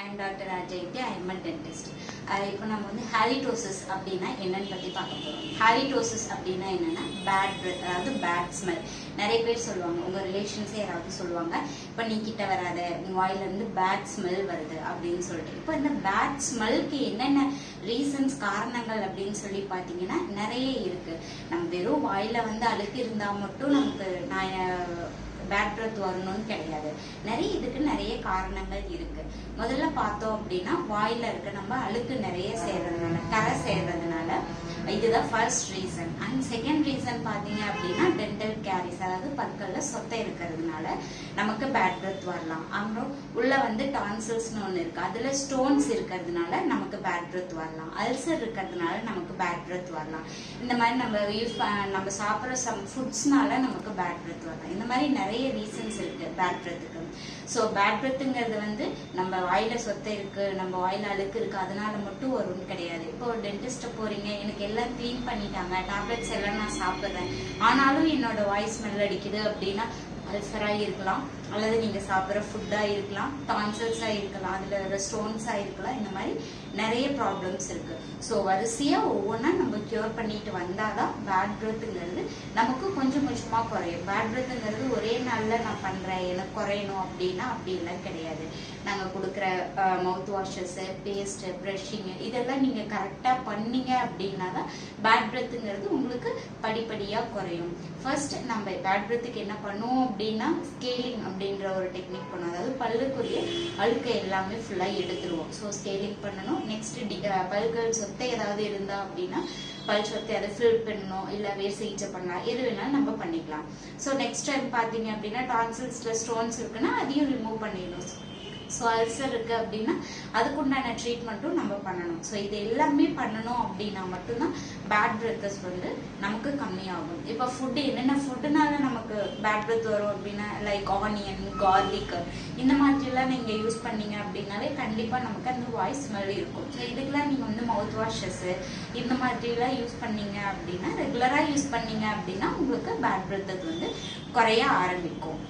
I'm doctor அஜய்க்கு IML dentist இப்போ நம்ம வந்து ஹாலிடோசிஸ் அப்படின்னா என்னன்னு பற்றி பார்க்க போகிறோம் ஹாலிடோசிஸ் அப்படின்னா என்னென்னா பேட் அதாவது பேட் ஸ்மெல் நிறைய பேர் சொல்லுவாங்க உங்கள் ரிலேஷன்ஸே யாராவது சொல்லுவாங்க இப்போ நீ கிட்ட வராத உன் வாயிலேருந்து பேட் ஸ்மெல் வருது அப்படின்னு சொல்லிட்டு. இப்போ இந்த பேட் ஸ்மெல்க்கு என்னென்ன ரீசன்ஸ் காரணங்கள் அப்படின்னு சொல்லி பார்த்தீங்கன்னா நிறைய இருக்குது நம்ம வெறும் வாயில வந்து அழுக்கு இருந்தால் மட்டும் நமக்கு நான் பேட் பிரத் வரணும்னு கிடையாது. நிறைய இதுக்கு நிறைய காரணங்கள் இருக்கு. முதல்ல பார்த்தோம் அப்படின்னா வாயில இருக்க நம்ம அழுக்கு நிறைய சேர்றதுனால கரை சேர்றதுனால இதுதான் first reason and second reason பார்த்தீங்க அப்படின்னா டென்டல் கேரிஸ் அதாவது பற்களில் சொத்தை இருக்கிறதுனால நமக்கு பேட் breath வரலாம். அப்புறம் உள்ளே வந்து டான்சில்ஸ்னு ஒன்று இருக்குது அதில் ஸ்டோன்ஸ் இருக்கிறதுனால நமக்கு பேட் breath வரலாம். அல்சர் இருக்கிறதுனால நமக்கு பேட் breath வரலாம். இந்த மாதிரி நம்ம யூஸ் நம்ம சாப்பிட்ற சம் ஃபுட்ஸ்னால நமக்கு பேட் breath வரலாம். இந்த மாதிரி நிறைய ரீசன்ஸ் இருக்குது பேட் பிரத்துக்கு ஸோ பேட் பிரத்துங்கிறது வந்து நம்ம வாயில் சொத்தை இருக்குது நம்ம வாயில் அழுக்கு இருக்குது அதனால மட்டும் வரும்னு கிடையாது. இப்போ ஒரு டென்டிஸ்ட்டை போகிறீங்க எனக்கு எல்லாம் க்ளீன் பண்ணிட்டாங்க டேப்லெட்ஸ் எல்லாம் நான் சாப்பிட்றேன். ஆனாலும் என்னோட வாய்ஸ் ஸ்மெல் அடிக்குது அப்படின்னா அல்சராக இருக்கலாம் அல்லது நீங்கள் சாப்பிட்ற ஃபுட்டாக இருக்கலாம் டான்சல்ஸாக இருக்கலாம் அதில் ஸ்டோன்ஸாக இருக்கலாம் இந்த மாதிரி நிறைய ப்ராப்ளம்ஸ் இருக்கு. ஸோ வரிசையாக ஒவ்வொன்றா நம்ம க்யூர் பண்ணிட்டு வந்தால் தான் பேட் ப்ரெத்துங்கிறது நமக்கு கொஞ்சமாக குறையும். பேட் பிரத்துங்கிறது ஒரே நாளில் நான் பண்ணுறேன் எனக்கு குறையணும் அப்படின்னா அப்படிலாம் கிடையாது. நாங்கள் கொடுக்குற மவுத் வாஷஸ்ஸு பேஸ்ட்டு ப்ரஷிங்கு இதெல்லாம் நீங்கள் கரெக்டாக பண்ணீங்க அப்படின்னா தான் பேட் ப்ரெத்துங்கிறது உங்களுக்கு படிப்படியாக குறையும். ஃபர்ஸ்ட் நம்ம பேட் ப்ரெத்துக்கு என்ன பண்ணுவோம் அப்படின்னா ஸ்கேலிங் அப்படின்ற ஒரு டெக்னிக் பண்ணுவோம். அதாவது பல்லுக்குரிய அழுக்கை எல்லாமே ஃபுல்லாக எடுத்துருவோம். ஸோ ஸ்கேலிங் பண்ணணும். நெக்ஸ்ட் டி பல்கள் சொத்தை ஏதாவது இருந்தா அப்படின்னா பல் சொத்தை அதை ஃபில் பண்ணணும் இல்லை வேர் சிகிச்சை பண்ணலாம். எது வேணாலும் நம்ம பண்ணிக்கலாம். ஸோ நெக்ஸ்ட் டைம் பார்த்தீங்க அப்படின்னா டான்சில்ஸில் ஸ்டோன்ஸ் இருக்குன்னா அதையும் ரிமூவ் பண்ணிடணும். ஸோ அல்சர் இருக்குது அப்படின்னா அதுக்குண்டான ட்ரீட்மெண்ட்டும் நம்ம பண்ணணும். ஸோ இது எல்லாமே பண்ணணும் அப்படின்னா மட்டும்தான் பேட் பிரெத்தஸ் வந்து நமக்கு கம்மியாகும். இப்போ ஃபுட்டு என்னென்ன ஃபுட்டுனால நமக்கு பேட் பிரெத் வரும் அப்படின்னா லைக் ஆனியன் கார்லிக் இந்த மாதிரிலாம் நீங்கள் யூஸ் பண்ணீங்க அப்படின்னாலே கண்டிப்பாக நமக்கு அந்த வாய்ஸ் ஸ்மெல் இருக்கும். ஸோ இதுக்கெல்லாம் நீங்கள் வந்து மவுத் வாஷஸ்ஸு இந்த மாதிரிலாம் யூஸ் பண்ணீங்க அப்படின்னா ரெகுலராக யூஸ் பண்ணீங்க அப்படின்னா உங்களுக்கு பேட் பிரெத்தஸ் வந்து குறைய ஆரம்பிக்கும்.